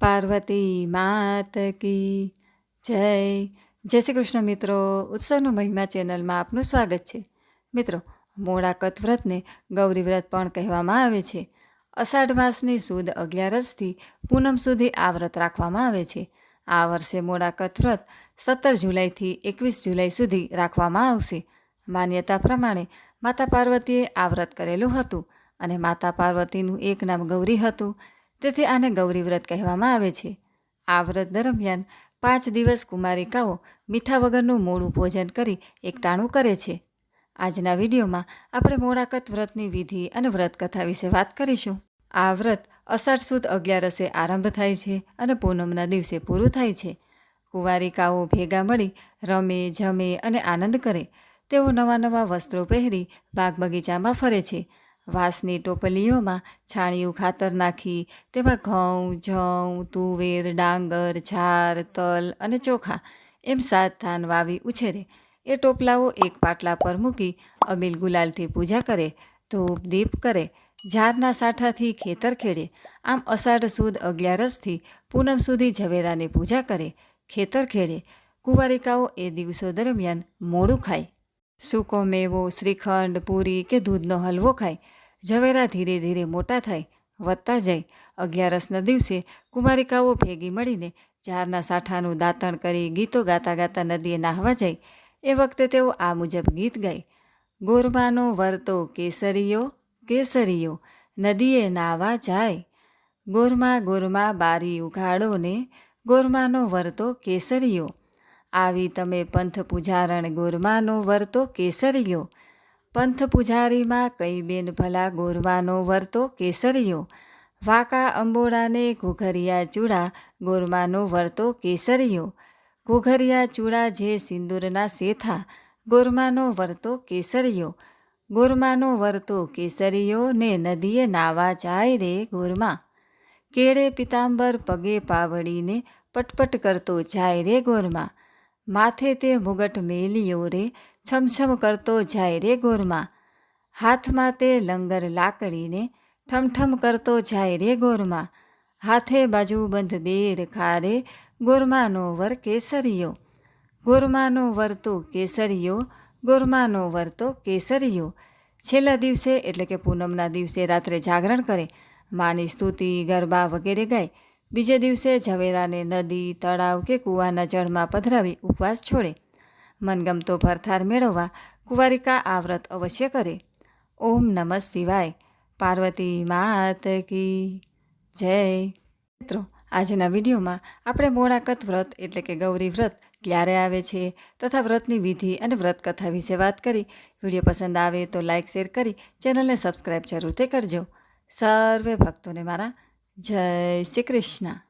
પાર્વતી માત કી જય. જય શ્રી કૃષ્ણ મિત્રો, ઉત્સવનો મહિમા ચેનલમાં આપનું સ્વાગત છે. મિત્રો મોડાકત વ્રતને ગૌરી વ્રત પણ કહેવામાં આવે છે. અષાઢ માસની સુદ અગિયારસથી પૂનમ સુધી આ વ્રત રાખવામાં આવે છે. આ વર્ષે મોડાકત વ્રત સત્તર જુલાઈથી એકવીસ જુલાઈ સુધી રાખવામાં આવશે. માન્યતા પ્રમાણે માતા પાર્વતીએ આ વ્રત કરેલું હતું અને માતા પાર્વતીનું એક નામ ગૌરી હતું. તેથી આને ગૌરી વ્રત કહેવામાં આવે છે. આ વ્રત દરમિયાન પાંચ દિવસ કુમારિકાઓ મીઠા વગરનું મોડું ભોજન કરી એકટાણું કરે છે. આજના વિડીયોમાં આપણે મોડાકત વ્રતની વિધિ અને વ્રત કથા વિશે વાત કરીશું. આ વ્રત અષાઢ સુદ અગિયારસે આરંભ થાય છે અને પૂનમના દિવસે પૂરું થાય છે. કુંવારિકાઓ ભેગા મળી રમે, જમે અને આનંદ કરે. તેઓ નવા નવા વસ્ત્રો પહેરી બાગ બગીચામાં ફરે છે. વાંસની ટોપલીઓમાં છાણિયું ખાતર નાખી, તેમાં ઘઉં, જઉં, તુવેર, ડાંગર, ઝાર, તલ અને ચોખા એમ સાત ધાન વાવી ઉછેરે. એ ટોપલાઓ એક પાટલા પર મૂકી અબીલ ગુલાલથી પૂજા કરે, ધૂપ દીપ કરે, ઝારના સાઠાથી ખેતર ખેડે. આમ અષાઢ સુદ અગિયારસથી પૂનમ સુધી ઝવેરાની પૂજા કરે, ખેતર ખેડે. કુંવારિકાઓ એ દિવસો દરમિયાન મોડું ખાય. સૂકો મેવો, શ્રીખંડ, પૂરી કે દૂધનો હલવો ખાય. ઝવેરા ધીરે ધીરે મોટા થાય, વધતા જાય. અગિયારસના દિવસે કુમારિકાઓ ભેગી મળીને ઝારના સાઠાનું દાંતણ કરી ગીતો ગાતા ગાતા નદીએ નાહવા જાય. એ વખતે તેઓ આ મુજબ ગીત ગાય. ગોરમાનો વરતો કેસરીયો કેસરીયો, નદીએ નાવા જાય. ગોરમા ગોરમા, બારી ઉઘાડો ને ગોરમાનો વરતો કેસરીયો. આવી તમે પંથ પૂજારણ ગોરમાનો વરતો કેસરીયો. પંથ પૂજારીમાં કઈ બેન ભલા ગોરવાનો વરતો કેસરિયો? વાકા અંબોડાને ઘુઘરિયા ચૂડા ગોરમાનો વરતો કેસરિયો? ઘુઘરિયા ચૂડા જે સિંદૂરના સેથા ગોરમાનો વરતો કેસરિયો? ગોરમાનો વરતો કેસરિયો ને નદીએ નાવા જાય રે ગોરમા? કેળે પિતાંબર પગે પાવડીને પટપટ કરતો જાય રે ગોરમા? માથે તે મુગટ મેલિયો રે, છમછમ કરતો જાય રે ગોરમાં. હાથમાં તે લંગર લાકડીને ઠમઠમ કરતો જાય રે ગોરમાં. હાથે બાજુ બંધ બેર ખારે ગોરમાનો વર કેસરિયો. ગોરમાનો વર તો કેસરીયો, ગોરમાનો વર તો કેસરીયો. છેલ્લા દિવસે એટલે કે પૂનમના દિવસે રાત્રે જાગરણ કરે. માની સ્તુતિ ગરબા વગેરે ગાય. બીજે દિવસે ઝવેરાને નદી, તળાવ કે કૂવાના જળમાં પધરાવી ઉપવાસ છોડે. મનગમતો ભરથાર મેળવવા કુંવારિકા આ વ્રત અવશ્ય કરે. ઓમ નમઃ શિવાય. પાર્વતી માત કી જય. મિત્રો, આજના વિડીયોમાં આપણે મોડાકત વ્રત એટલે કે ગૌરી વ્રત ક્યારે આવે છે તથા વ્રતની વિધિ અને વ્રત કથા વિશે વાત કરી. વીડિયો પસંદ આવે તો લાઇક શેર કરી. ચેનલને સબસ્ક્રાઈબ જરૂરથી કરજો. સર્વે ભક્તોને મારા જય શ્રી કૃષ્ણ.